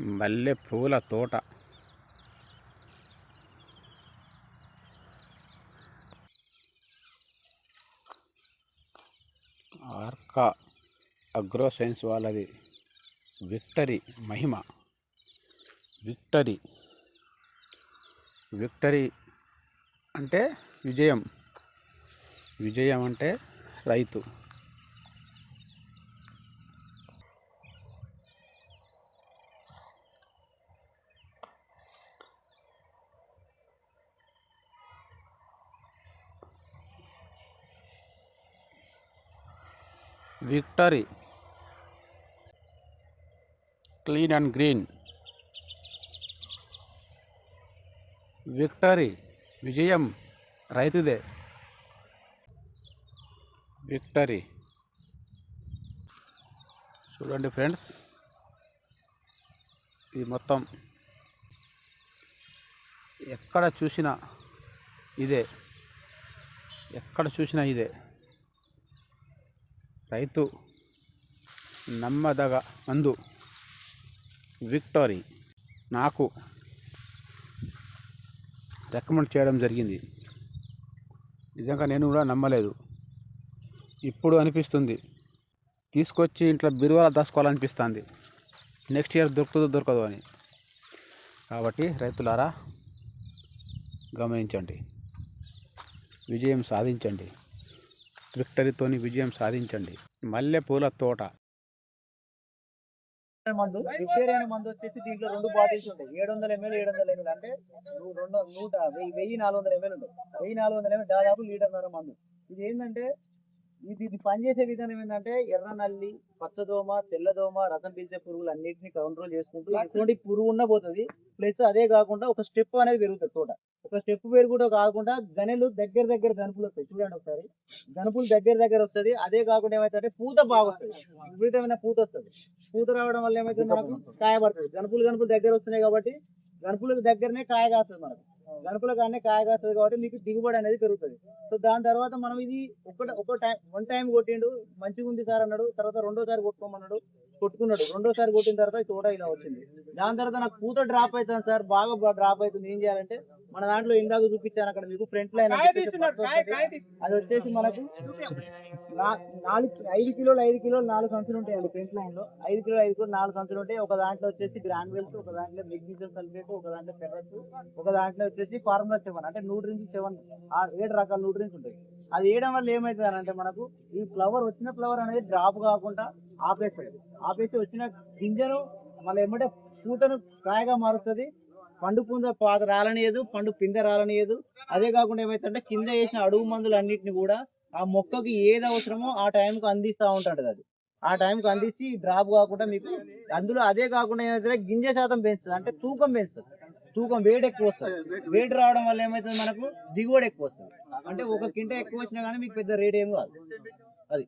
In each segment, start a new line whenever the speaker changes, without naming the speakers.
మల్లె పూల తోట. ఆర్కా అగ్రో సైన్స్ వాళ్ళది. విక్టరీ మహిమ. విక్టరీ. విక్టరీ అంటే విజయం. విజయం అంటే రైతు. Victory. Clean and green. Victory విజయం రైతుదే. విక్టరీ. చూడండి ఫ్రెండ్స్ ఇది మొత్తం ఎక్కడ చూసినా ఇదే. ఎక్కడ చూసినా ఇదే. రైతు నమ్మదగ మందు విక్టరీ నాకు రికమెండ్ చేయడం జరిగింది. నిజంగా నేను కూడా నమ్మలేదు. ఇప్పుడు అనిపిస్తుంది. తీసుకొచ్చి ఇంట్లో బిరువాల దాచుకోవాలనిపిస్తుంది. నెక్స్ట్ ఇయర్ దొరుకుతుందో దొరకదు అని. కాబట్టి రైతులారా గమనించండి. విజయం సాధించండి. విక్టరీతోని విజయం సాధించండి. మల్లెపూల తోట.
మందు. విక్టేరియన్ మందు వచ్చేసి దీంట్లో రెండు బాటిల్స్ ఉంటాయి. ఏడు వందల ఎంఎల్ ఏడు వందల ఎంఎల్ అంటే రెండు నూట వెయ్యి వెయ్యి నాలుగు వందల ఎంఎల్ ఉంటాయి. వెయ్యి నాలుగు వందల ఎంఎల్ దాదాపు లీటర్న్నర మందు. ఇది ఏంటంటే ఇది ఇది పనిచేసే విధానం ఏంటంటే ఎర్ర నల్లి పచ్చదోమ తెల్లదోమ రసం పీల్చే పురుగులు అన్నిటిని కంట్రోల్ చేసుకుంటూ ఎటువంటి పురుగు ఉన్న పోతుంది. ప్లస్ అదే కాకుండా ఒక స్టెప్ అనేది పెరుగుతుంది తోట. ఒక స్టెప్ పెరుగుతూ కాకుండా గనెలు దగ్గర దగ్గర గనుపులు వస్తాయి. చూడండి ఒకసారి. గనుపులు దగ్గర దగ్గర వస్తుంది. అదే కాకుండా ఏమైతే పూత బాగా వస్తుంది విపరీతమైన పూత వస్తుంది. పూత రావడం వల్ల ఏమైతుంది మనకు? కాయ పడుతుంది. గనుపులు గనుపులు దగ్గర వస్తున్నాయి కాబట్టి గనుపులకు దగ్గరనే కాయ కాస్తుంది మనకు. గనుపుల కానీ కాయ కాస్తుంది కాబట్టి మీకు దిగుబడి అనేది పెరుగుతుంది. సో దాని తర్వాత మనం ఇది ఒక ఒక టైం వన్ టైం కొట్టిండు మంచిగా ఉంది సార్ అన్నాడు తర్వాత రెండోసారి కొట్టుకోమన్నాడు కొట్టుకున్నాడు. రెండోసారి కొట్టిన తర్వాత తోట ఇలా వచ్చింది. దాని తర్వాత నాకు పూత డ్రాప్ అవుతుంది సార్. బాగా డ్రాప్ అవుతుంది ఏం చేయాలంటే మన దాంట్లో ఇందాక చూపించాను అక్కడ మీకు. ఫ్రంట్ లైన్ అది వచ్చేసి మనకు నాలుగు ఐదు కిలోలు ఐదు కిలోలు నాలుగు సంచులు ఉంటాయండి ఫ్రంట్ లైన్లో. ఐదు కిలోలు ఐదు కిలోలు నాలుగు సంచులు ఉంటాయి. ఒక దాంట్లో వచ్చేసి గ్రాన్యువల్స్ ఒక దాంట్లో మెగ్నీషియం సల్ఫేట్ ఒక దాంట్లో ఫెర్రస్ ఒక దాంట్లో వచ్చేసి ఫార్ములా సెవెన్. అంటే న్యూట్రియన్స్ సెవెన్. ఏడు రకాల న్యూట్రియన్స్ ఉంటాయి. అది వేయడం వల్ల ఏమవుతుంది అంటే మనకు ఈ ఫ్లవర్ వచ్చిన ఫ్లవర్ అనేది డ్రాప్ కాకుండా ఆపేస్తుంది ఆపేసి వచ్చిన గింజను మళ్ళీ ఏమంటే పూతను కాయగా మారుస్తుంది పండు పూంద పాత రాలనియదు పండు పిందె రాలనియదు. అదే కాకుండా ఏమైతుందంటే కింద వేసిన అడుగు మందులు అన్నింటిని కూడా ఆ మొక్కకి ఏది అవసరమో ఆ టైంకి అందిస్తూ ఉంటాడు అది. ఆ టైంకి అందించి డ్రాప్ కాకుండా మీకు అందులో అదే కాకుండా ఏమైతే గింజ శాతం పెంచుతుంది అంటే తూకం పెంచుతుంది. తూకం వేడి ఎక్కువ వస్తుంది. వేడి రావడం వల్ల ఏమవుతుంది మనకు? దిగుబడి ఎక్కువ వస్తుంది. అంటే ఒక కింట ఎక్కువ వచ్చినా కానీ మీకు పెద్ద రేట్ ఏం కాదు. అది.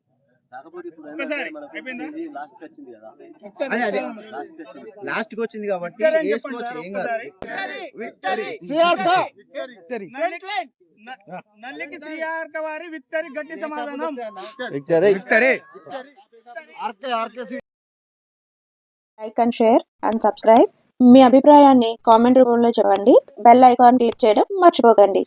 అదే అదే. లాస్ట్కి వచ్చింది. కాబట్టి వేసుకోవచ్చు ఏం కాదు.
నల్లికి శ్రీఆర్క వారి విక్టరీ గట్టి సమాధానం.
Like and share and subscribe మీ అభిప్రాయాన్ని కామెంట్ రూపంలో చెప్పండి. బెల్ ఐకాన్ క్లిక్ చేయడం మర్చిపోకండి.